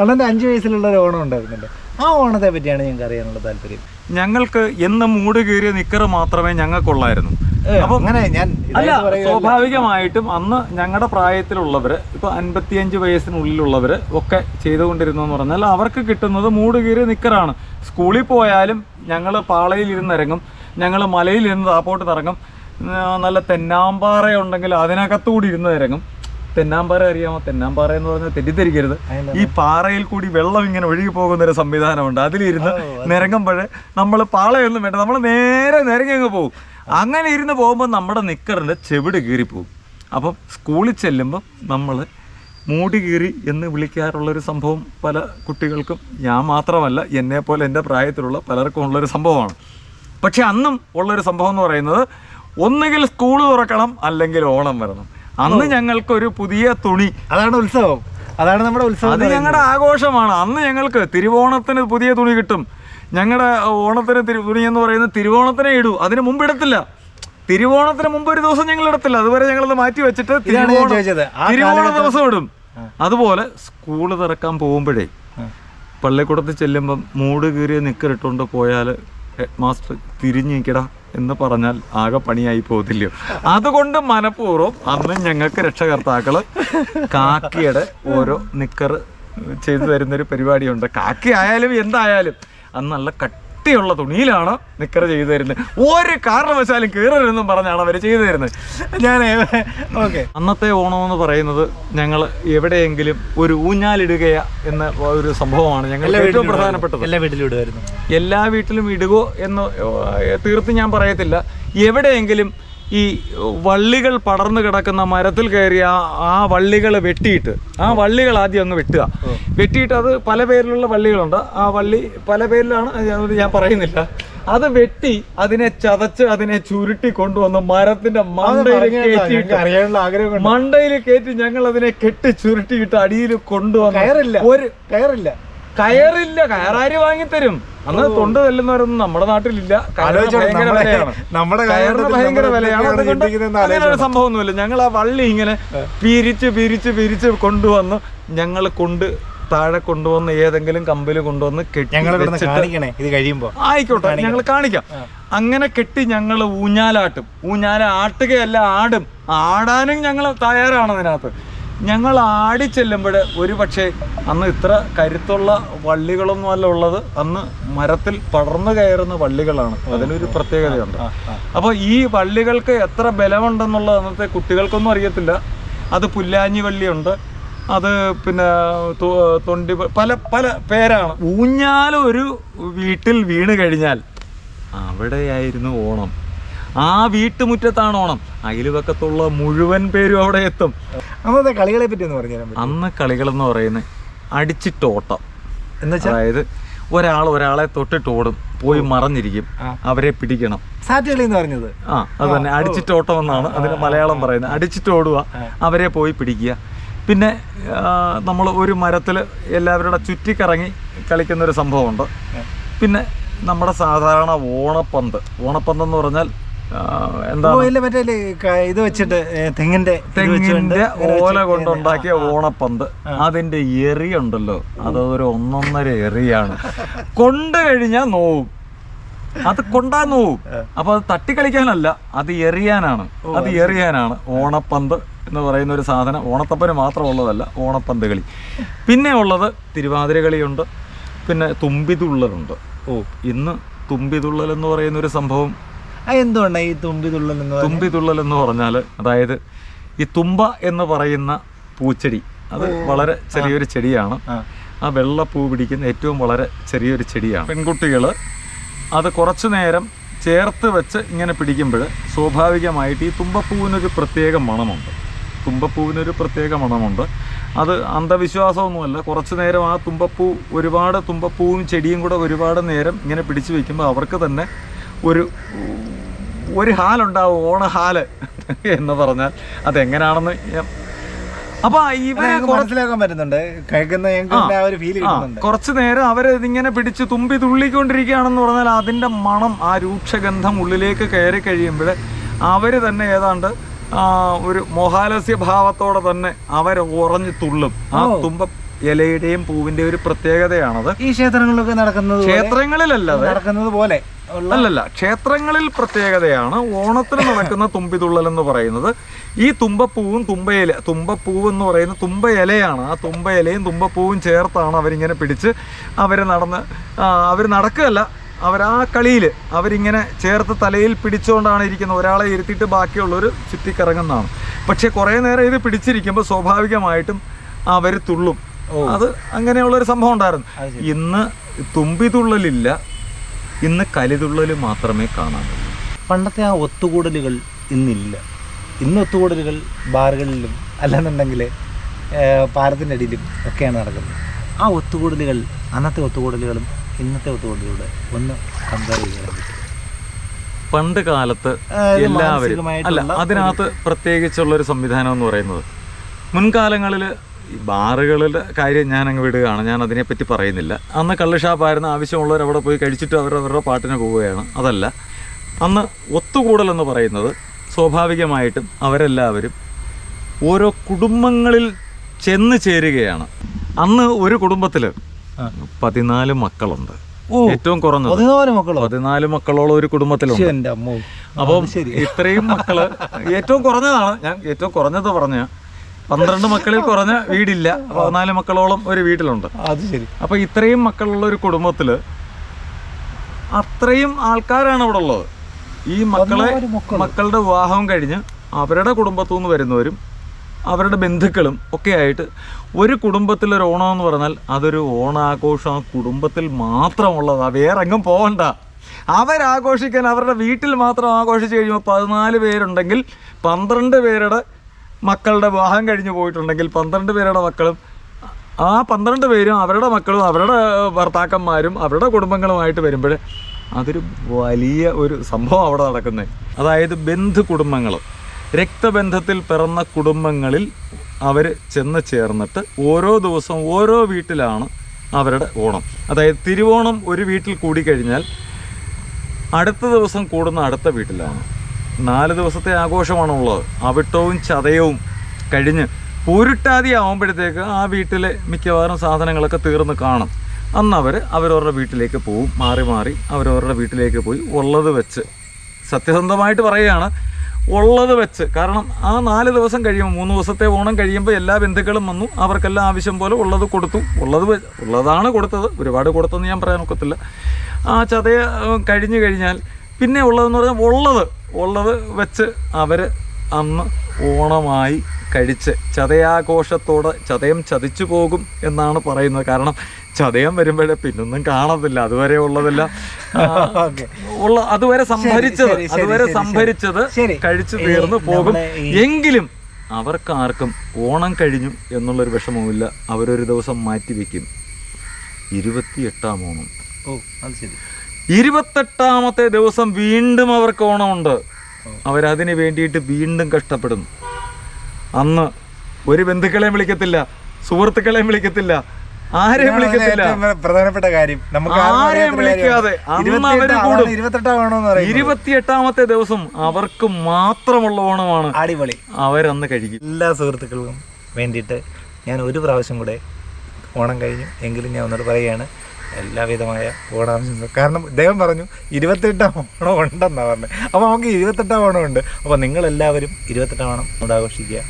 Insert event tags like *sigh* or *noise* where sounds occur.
അണ്ണന്റെ അഞ്ച് വയസ്സിലുള്ള ഒരു ഓണം ഉണ്ടായിരുന്നില്ലേ. ആ ഓണത്തെ പറ്റിയാണ് ഞങ്ങൾക്ക് അറിയാനുള്ള താല്പര്യം. ഞങ്ങൾക്ക് എന്ന് മൂട് കീറിയ നിക്കറ് മാത്രമേ ഞങ്ങൾക്കുള്ളായിരുന്നു. അപ്പൊ അങ്ങനെ ഞാൻ അല്ല സ്വാഭാവികമായിട്ടും അന്ന് ഞങ്ങളുടെ പ്രായത്തിലുള്ളവര് ഇപ്പൊ അൻപത്തിയഞ്ച് വയസ്സിനുള്ളിലുള്ളവര് ഒക്കെ ചെയ്തുകൊണ്ടിരുന്നു എന്ന് പറഞ്ഞാൽ അവർക്ക് കിട്ടുന്നത് മൂട് കീറിയ നിക്കറാണ്. സ്കൂളിൽ പോയാലും ഞങ്ങൾ പാളയിൽ ഇരുന്നിറങ്ങും ഞങ്ങൾ മലയിൽ ഇരുന്ന് താപ്പോട്ട് ഇറങ്ങും നല്ല തെന്നാമ്പാറ ഉണ്ടെങ്കിൽ അതിനകത്തുകൂടി ഇരുന്ന് ഇറങ്ങും. തെന്നാമ്പാറ അറിയാമോ? തെന്നാമ്പാറ എന്ന് പറഞ്ഞാൽ തെറ്റിദ്ധരിക്കരുത്. ഈ പാറയിൽ കൂടി വെള്ളം ഇങ്ങനെ ഒഴുകി പോകുന്ന ഒരു സംവിധാനമുണ്ട്. അതിലിരുന്ന് നിരങ്ങുമ്പോഴേ നമ്മൾ പാളയൊന്നും വേണ്ട. നമ്മൾ നേരെ നിരങ്ങി അങ്ങ് പോകും. അങ്ങനെ ഇരുന്ന് പോകുമ്പോൾ നമ്മുടെ നിക്കറിന്റെ ചെവിട് കീറിപ്പോകും അപ്പം സ്കൂളിൽ ചെല്ലുമ്പോൾ നമ്മൾ മൂടി കീറി എന്ന് വിളിക്കാറുള്ളൊരു സംഭവം പല കുട്ടികൾക്കും ഞാൻ മാത്രമല്ല എന്നെ പോലെ എന്റെ പ്രായത്തിലുള്ള പലർക്കും ഉള്ളൊരു സംഭവമാണ്. പക്ഷെ അന്നും ഉള്ളൊരു സംഭവം എന്ന് പറയുന്നത് ഒന്നുകിൽ സ്കൂൾ തുറക്കണം അല്ലെങ്കിൽ ഓണം വരണം. അന്ന് ഞങ്ങൾക്കൊരു പുതിയ തുണി. അതാണ് ഉത്സവം. അതാണ് നമ്മുടെ ഉത്സവം അത് ഞങ്ങളുടെ ആഘോഷമാണ്. അന്ന് ഞങ്ങൾക്ക് തിരുവോണത്തിന് പുതിയ തുണി കിട്ടും. ഞങ്ങളുടെ ഓണത്തിന് തുണി എന്ന് പറയുന്നത് തിരുവോണത്തിനെ ഇടൂ. അതിന് മുമ്പ് ഇടത്തില്ല. തിരുവോണത്തിന് മുമ്പ് ഒരു ദിവസം ഞങ്ങൾ ഇടത്തില്ല. അതുവരെ ഞങ്ങളത് മാറ്റി വെച്ചിട്ട് തിരുവോണം ദിവസം ഇടും. അതുപോലെ സ്കൂൾ തുറക്കാൻ പോകുമ്പോഴേ പള്ളിക്കൂടത്തിൽ ചെല്ലുമ്പം മൂട് കീറിയ നിക്കറിട്ടുകൊണ്ട് പോയാൽ ഹെഡ് മാസ്റ്റർ തിരിഞ്ഞു നിൽക്കടാ എന്ന് പറഞ്ഞാൽ ആകെ പണിയായി പോകത്തില്ലയോ? അതുകൊണ്ട് മനഃപൂർവം അന്ന് ഞങ്ങൾക്ക് രക്ഷകർത്താക്കൾ കാക്കിയുടെ ഓരോ നിക്കർ ചെയ്തു തരുന്നൊരു പരിപാടിയുണ്ട്. കാക്കി ആയാലും എന്തായാലും അന്ന് നല്ല കട്ടിയുള്ള തുണിയിലാണ് നിക്കർ ചെയ്തു തരുന്നത്. ഒരു കാരണവശാലും കീറരുതെന്നും പറഞ്ഞാണ് അവർ ചെയ്തു തരുന്നത്. ഞാൻ ഓക്കെ. അന്നത്തെ ഓണം എന്ന് പറയുന്നത് ഞങ്ങൾ എവിടെയെങ്കിലും ഒരു ഊഞ്ഞാലിടുകയ എന്ന ഒരു സംഭവമാണ് ഞങ്ങൾ ഏറ്റവും പ്രധാനപ്പെട്ടത്. എല്ലാ വീട്ടിലും ഇടുമായിരുന്നു എല്ലാ വീട്ടിലും ഇടുകോ എന്ന് തീർത്ത് ഞാൻ പറയത്തില്ല. എവിടെയെങ്കിലും ഈ വള്ളികൾ പടർന്നു കിടക്കുന്ന മരത്തിൽ കയറി ആ ആ വള്ളികൾ വെട്ടിയിട്ട് ആ വള്ളികൾ ആദ്യം അങ്ങ് വെട്ടുക. വെട്ടിയിട്ട് അത് പല പേരിലുള്ള വള്ളികളുണ്ട്. ആ വള്ളി പല പേരിലാണ് ഞാൻ പറയുന്നില്ല. അത് വെട്ടി അതിനെ ചതച്ച് അതിനെ ചുരുട്ടി കൊണ്ടുവന്ന് മരത്തിന്റെ മണ്ടയിൽ കയറ്റിയിട്ട് മണ്ടയിൽ കയറ്റി ഞങ്ങൾ അതിനെ കെട്ടി ചുരുട്ടിയിട്ട് അടിയിൽ കൊണ്ടുവന്നു കയറില്ല. ഒരു കയറില്ല. കയറില്ല കയറാര് വാങ്ങിത്തരും. അന്ന് തൊണ്ട് തെല്ലുന്നവരൊന്നും നമ്മുടെ നാട്ടിലില്ല. ഭയങ്കര നമ്മുടെ- വിലയാണ്. കയറിന് ഭയങ്കര വിലയാണ്. കുട്ടികളെ അതുകൊണ്ട് അങ്ങനെ ഒരു സംഭവമൊന്നുമില്ല. ഞങ്ങൾ ആ വള്ളി ഇങ്ങനെ പിരിച്ച് പിരിച്ച് പിരിച്ച് കൊണ്ടുവന്ന് ഞങ്ങൾ കൊണ്ട് താഴെ കൊണ്ടുവന്ന് ഏതെങ്കിലും കമ്പിൽ കൊണ്ടുവന്ന് കെട്ടി ഞങ്ങൾ കാണിക്കണേ. ഇത് കഴിയുമ്പോൾ ആയിക്കോട്ടെ ഞങ്ങൾ കാണിക്കാം. അങ്ങനെ കെട്ടി ഞങ്ങൾ ഊഞ്ഞാലാട്ടും. ഊഞ്ഞാല ആട്ടുകയല്ല ആടും. ആടാനും ഞങ്ങൾ തയ്യാറാണ് അതിനകത്ത്. ഞങ്ങൾ ആടി ചെല്ലുമ്പോൾ ഒരു പക്ഷേ അന്ന് ഇത്ര കരുത്തുള്ള വള്ളികളൊന്നും അല്ല ഉള്ളത്. അന്ന് മരത്തിൽ പടർന്നു കയറുന്ന വള്ളികളാണ്. അതിനൊരു പ്രത്യേകതയുണ്ട്. അപ്പോൾ ഈ വള്ളികൾക്ക് എത്ര ബലമുണ്ടെന്നുള്ളത് അന്നത്തെ കുട്ടികൾക്കൊന്നും അറിയത്തില്ല. അത് പുല്ലാഞ്ഞി വള്ളിയുണ്ട്. അത് പിന്നെ തൊണ്ടി പല പല പേരാണ്. ഊഞ്ഞാലൊരു വീട്ടിൽ വീണ് കഴിഞ്ഞാൽ അവിടെയായിരുന്നു ഓണം. ആ വീട്ടുമുറ്റത്താണ് ഓണം. അയൽവക്കത്തുള്ള മുഴുവൻ പേരും അവിടെ എത്തും. അന്നത്തെ കളികളെ പറ്റി ഒന്ന് പറഞ്ഞു അന്ന് കളികളെന്ന് പറയുന്നത് അടിച്ചിട്ടോട്ടം. എന്ന് വെച്ചാൽ അതായത് ഒരാൾ ഒരാളെ തൊട്ടിട്ട് ഓടും പോയി മറഞ്ഞിരിക്കും അവരെ പിടിക്കണം. സാറ്റുകളി എന്ന് പറഞ്ഞത്? ആ അത് തന്നെ അടിച്ചിട്ടോട്ടം എന്നാണ് അതിന് മലയാളം പറയുന്നത്. അടിച്ചിട്ട് ഓടുക അവരെ പോയി പിടിക്കുക. പിന്നെ നമ്മൾ ഒരു മരത്തിൽ എല്ലാവരുടെ ചുറ്റിക്കറങ്ങി കളിക്കുന്ന ഒരു സംഭവമുണ്ട്. പിന്നെ നമ്മുടെ സാധാരണ ഓണപ്പന്ത്. ഓണപ്പന്ത് എന്ന് പറഞ്ഞാൽ ഇത് വെച്ചിട്ട് തെങ്ങിന്റെ തെങ്ങിന്റെ ഓല കൊണ്ടുണ്ടാക്കിയ ഓണപ്പന്ത്. അതിന്റെ എറി ഉണ്ടല്ലോ. അത് ഒരു ഒന്നൊന്നര എറിയാണ്. കൊണ്ടു കഴിഞ്ഞാൽ നോവും. അത് കൊണ്ടാ നോവും. അപ്പൊ അത് തട്ടിക്കളിക്കാനല്ല അത് എറിയാനാണ്. അത് എറിയാനാണ് ഓണപ്പന്ത് എന്ന് പറയുന്ന ഒരു സാധനം. ഓണത്തപ്പന് മാത്രമുള്ളതല്ല ഓണപ്പന്ത് കളി. പിന്നെ ഉള്ളത് തിരുവാതിര കളിയുണ്ട്. പിന്നെ തുമ്പിതുള്ളലുണ്ട്. ഓ. ഇന്ന് തുമ്പിതുള്ളൽ എന്ന് പറയുന്ന ഒരു സംഭവം ആ എന്തുകൊണ്ടാ ഈ തുമ്പി തുള്ളൽ എന്ന് തുമ്പി തുള്ളൽ എന്ന് പറഞ്ഞാൽ അതായത് ഈ തുമ്പ എന്ന് പറയുന്ന പൂച്ചെടി അത് വളരെ ചെറിയൊരു ചെടിയാണ്. ആ. ആ വെള്ള പൂ പിടിക്കുന്ന ഏറ്റവും വളരെ ചെറിയൊരു ചെടിയാണ്. പെൺകുട്ടികൾ അത് കുറച്ചു നേരം ചേർത്ത് വെച്ച് ഇങ്ങനെ പിടിക്കുമ്പോൾ സ്വാഭാവികമായിട്ട് ഈ തുമ്പപ്പൂവിനൊരു പ്രത്യേക മണമുണ്ട്. തുമ്പപ്പൂവിനൊരു പ്രത്യേക മണമുണ്ട്. അത് അന്ധവിശ്വാസമൊന്നുമല്ല. കുറച്ചു നേരം ആ തുമ്പപ്പൂ ഒരുപാട് തുമ്പപ്പൂവും ചെടിയും കൂടെ ഒരുപാട് നേരം ഇങ്ങനെ പിടിച്ചു വയ്ക്കുമ്പോൾ അവർക്ക് തന്നെ ഒരു ഒരു ഹാലുണ്ടാവും ഓണഹാൽ എന്ന് പറഞ്ഞാൽ അതെങ്ങനെയാണെന്ന് അപ്പൊ ഇവരെ മനസ്സിലാക്കാൻ പറ്റുന്നുണ്ട്. കേൾക്കുന്ന കുറച്ചു നേരം അവർ ഇതിങ്ങനെ പിടിച്ച് തുമ്പി തുള്ളിക്കൊണ്ടിരിക്കുകയാണെന്ന് പറഞ്ഞാൽ അതിന്റെ മണം ആ രൂക്ഷഗന്ധം ഉള്ളിലേക്ക് കയറി കഴിയുമ്പോൾ അവർ തന്നെ ഏതാണ്ട് ഒരു മോഹാലസ്യ ഭാവത്തോടെ തന്നെ അവർ ഉറഞ്ഞു തുള്ളും. ആ തുമ്പ ഇലയുടെയും പൂവിന്റെ ഒരു പ്രത്യേകതയാണത്. ഈ ക്ഷേത്രങ്ങളിലൊക്കെ നടക്കുന്നത് ക്ഷേത്രങ്ങളിലല്ലാതെ നടക്കുന്നത് പോലെ അല്ലല്ല ക്ഷേത്രങ്ങളിൽ പ്രത്യേകതയാണ് ഓണത്തിന് നടക്കുന്ന തുമ്പിതുള്ളൽ എന്ന് പറയുന്നത്. ഈ തുമ്പപ്പൂവും തുമ്പയില തുമ്പപ്പൂവ് എന്ന് പറയുന്ന തുമ്പ ഇലയാണ് ആ തുമ്പ ഇലയും തുമ്പപ്പൂവും ചേർത്താണ് അവരിങ്ങനെ പിടിച്ച് അവർ നടന്ന് അവർ നടക്കുകയല്ല അവർ ആ കളിയിൽ അവരിങ്ങനെ ചേർത്ത് തലയിൽ പിടിച്ചുകൊണ്ടാണ് ഇരിക്കുന്നത്. ഒരാളെ ഇരുത്തിയിട്ട് ബാക്കിയുള്ളവർ ചുറ്റിക്കറങ്ങുന്നതാണ്. പക്ഷേ കുറേ നേരം ഇത് പിടിച്ചിരിക്കുമ്പോൾ സ്വാഭാവികമായിട്ടും അവർ തുള്ളും. അത് അങ്ങനെയുള്ളൊരു സംഭവം ഉണ്ടായിരുന്നു. ഇന്ന് തുമ്പി തുള്ളലില്ല ഇന്ന് കലിതുള്ളൽ മാത്രമേ കാണാനുള്ളൂ പണ്ടത്തെ ആ ഒത്തുകൂടലുകൾ ഇന്നില്ല. ഇന്ന് ഒത്തുകൂടലുകൾ ബാറുകളിലും അല്ലെന്നുണ്ടെങ്കിൽ പാലത്തിന്റെ അടിയിലും ഒക്കെയാണ് നടക്കുന്നത്. ആ ഒത്തുകൂടലുകൾ അന്നത്തെ ഒത്തുകൂടലുകളും ഇന്നത്തെ ഒത്തുകൂടലുകളുടെ ഒന്ന് കമ്പയർ ചെയ്യാൻ പറ്റും പണ്ട് കാലത്ത് എല്ലാവരും അല്ല അതിനകത്ത് പ്രത്യേകിച്ചുള്ള ഒരു സംവിധാനം എന്ന് പറയുന്നത് മുൻകാലങ്ങളിൽ ബാറുകളുടെ കാര്യം ഞാൻ അങ്ങ് വിടുകയാണ്. ഞാൻ അതിനെപ്പറ്റി പറയുന്നില്ല. അന്ന് കള്ള് ഷാപ്പായിരുന്നു ആവശ്യമുള്ളവർ അവിടെ പോയി കഴിച്ചിട്ട് അവർ അവരുടെ പാട്ടിന് പോവുകയാണ്. അതല്ല. അന്ന് ഒത്തുകൂടലെന്ന് പറയുന്നത് സ്വാഭാവികമായിട്ടും അവരെല്ലാവരും ഓരോ കുടുംബങ്ങളിൽ ചെന്ന് ചേരുകയാണ്. അന്ന് ഒരു കുടുംബത്തിൽ. പതിനാല് മക്കളുണ്ട്. ഏറ്റവും കുറഞ്ഞത്. പതിനാല് മക്കളോ? പതിനാല് മക്കളോളം ഒരു കുടുംബത്തിലുണ്ട്. അപ്പം ഇത്രയും മക്കൾ *laughs* ഏറ്റവും കുറഞ്ഞതാണ്. ഞാൻ ഏറ്റവും കുറഞ്ഞത് പറഞ്ഞ പന്ത്രണ്ട് മക്കളിൽ കുറഞ്ഞ വീടില്ല. പതിനാല് മക്കളോളം ഒരു വീട്ടിലുണ്ട്. അത് ശരി. അപ്പൊ ഇത്രയും മക്കളുള്ള ഒരു കുടുംബത്തിൽ അത്രയും ആൾക്കാരാണ് ഇവിടെ ഉള്ളത്. ഈ മക്കളെ മക്കളുടെ വിവാഹം കഴിഞ്ഞ് അവരുടെ കുടുംബത്തു നിന്ന് വരുന്നവരും അവരുടെ ബന്ധുക്കളും ഒക്കെ ആയിട്ട് ഒരു കുടുംബത്തിലൊരു ഓണം എന്ന് പറഞ്ഞാൽ അതൊരു ഓണാഘോഷം. ആ കുടുംബത്തിൽ മാത്രമുള്ളതാണ് വേറെ എങ്ങും പോകണ്ട അവരാഘോഷിക്കാൻ അവരുടെ വീട്ടിൽ മാത്രം ആഘോഷിച്ച് കഴിയുമ്പോൾ പതിനാല് പേരുണ്ടെങ്കിൽ പന്ത്രണ്ട് പേരുടെ മക്കളുടെ വിവാഹം കഴിഞ്ഞ് പോയിട്ടുണ്ടെങ്കിൽ പന്ത്രണ്ട് പേരുടെ മക്കളും ആ പന്ത്രണ്ട് പേരും അവരുടെ മക്കളും അവരുടെ ഭർത്താക്കന്മാരും അവരുടെ കുടുംബങ്ങളുമായിട്ട് വരുമ്പോൾ അതൊരു വലിയ ഒരു സംഭവം അവിടെ നടക്കുന്നത് അതായത് ബന്ധു കുടുംബങ്ങൾ രക്തബന്ധത്തിൽ പിറന്ന കുടുംബങ്ങളിൽ അവർ ചെന്ന് ചേർന്നിട്ട് ഓരോ ദിവസവും ഓരോ വീട്ടിലാണ് അവരുടെ ഓണം. അതായത് തിരുവോണം ഒരു വീട്ടിൽ കൂടിക്കഴിഞ്ഞാൽ അടുത്ത ദിവസം കൂടുന്ന അടുത്ത വീട്ടിലാണ്. നാല് ദിവസത്തെ ആഘോഷമാണുള്ളത്. അവിട്ടവും ചതയവും കഴിഞ്ഞ് പൂരിട്ടാതി ആവുമ്പോഴത്തേക്ക് ആ വീട്ടിലെ മിക്കവാറും സാധനങ്ങളൊക്കെ തീർന്ന് കാണും. അന്ന് അവർ അവരവരുടെ വീട്ടിലേക്ക് പോവും. മാറി മാറി അവരവരുടെ വീട്ടിലേക്ക് പോയി ഉള്ളത് വെച്ച്. സത്യസന്ധമായിട്ട് പറയുകയാണ് ഉള്ളത് വെച്ച്. കാരണം ആ നാല് ദിവസം കഴിയുമ്പോൾ മൂന്ന് ദിവസത്തെ ഓണം കഴിയുമ്പോൾ എല്ലാ ബന്ധുക്കളും വന്നു. അവർക്കെല്ലാം ആവശ്യം പോലെ ഉള്ളത് കൊടുത്തു. ഉള്ളത് ഉള്ളതാണ് കൊടുത്തത്. ഒരുപാട് കൊടുത്തെന്ന് ഞാൻ പറയാൻ ഒക്കത്തില്ല. ആ ചതയ കഴിഞ്ഞു കഴിഞ്ഞാൽ പിന്നെ ഉള്ളതെന്ന് പറഞ്ഞാൽ ഉള്ളത്. ഉള്ളത് വെച്ച് അവർ അന്ന് ഓണമായി കഴിച്ച് ചതയാഘോഷത്തോടെ ചതയം ചതിച്ചു പോകും എന്നാണ് പറയുന്നത്. കാരണം ചതയം വരുമ്പോഴേ പിന്നൊന്നും കാണത്തില്ല. അതുവരെ ഉള്ളതല്ല. ഉള്ള അതുവരെ സംഭരിച്ചത്. അതുവരെ സംഭരിച്ചത്. കഴിച്ചു തീർന്നു പോകും. എങ്കിലും അവർക്കാർക്കും ഓണം കഴിഞ്ഞു എന്നുള്ളൊരു വിഷമവുമില്ല. അവരൊരു ദിവസം മാറ്റിവെക്കും. ഇരുപത്തിയെട്ടാം ഓണം. ഓ അത് ശരി. ഇരുപത്തെട്ടാമത്തെ ദിവസം വീണ്ടും അവർക്ക് ഓണമുണ്ട്. അവരതിന് വേണ്ടിയിട്ട് വീണ്ടും കഷ്ടപ്പെടുന്നു. അന്ന് ഒരു ബന്ധുക്കളെയും വിളിക്കത്തില്ല സുഹൃത്തുക്കളെയും വിളിക്കത്തില്ല ആരെയും വിളിക്കത്തില്ല. പ്രധാനപ്പെട്ട കാര്യം. നമുക്ക് ആരെയും വിളിക്കാതെ ഇരുപത്തിയെട്ടാമത്തെ ദിവസം അവർക്ക് മാത്രമുള്ള ഓണമാണ്. അടിപൊളി. അവരന്ന് കഴിക്കും. എല്ലാ സുഹൃത്തുക്കൾക്കും വേണ്ടിയിട്ട് ഞാൻ ഒരു പ്രാവശ്യം കൂടെ ഓണം കഴിഞ്ഞു. എങ്കിലും ഞാൻ ഒന്നോട് പറയുകയാണ്. എല്ലാവിധമായ ഓണാംശംസ കാരണം ഇദ്ദേഹം പറഞ്ഞു ഇരുപത്തെട്ടാം ഓണം ഉണ്ടെന്നാണ് പറഞ്ഞത് അപ്പോൾ നമുക്ക് ഇരുപത്തെട്ടാം ഓണം ഉണ്ട്. അപ്പോൾ നിങ്ങളെല്ലാവരും ഇരുപത്തെട്ടാം ഓണം ഉണ്ടാഘോഷിക്കുക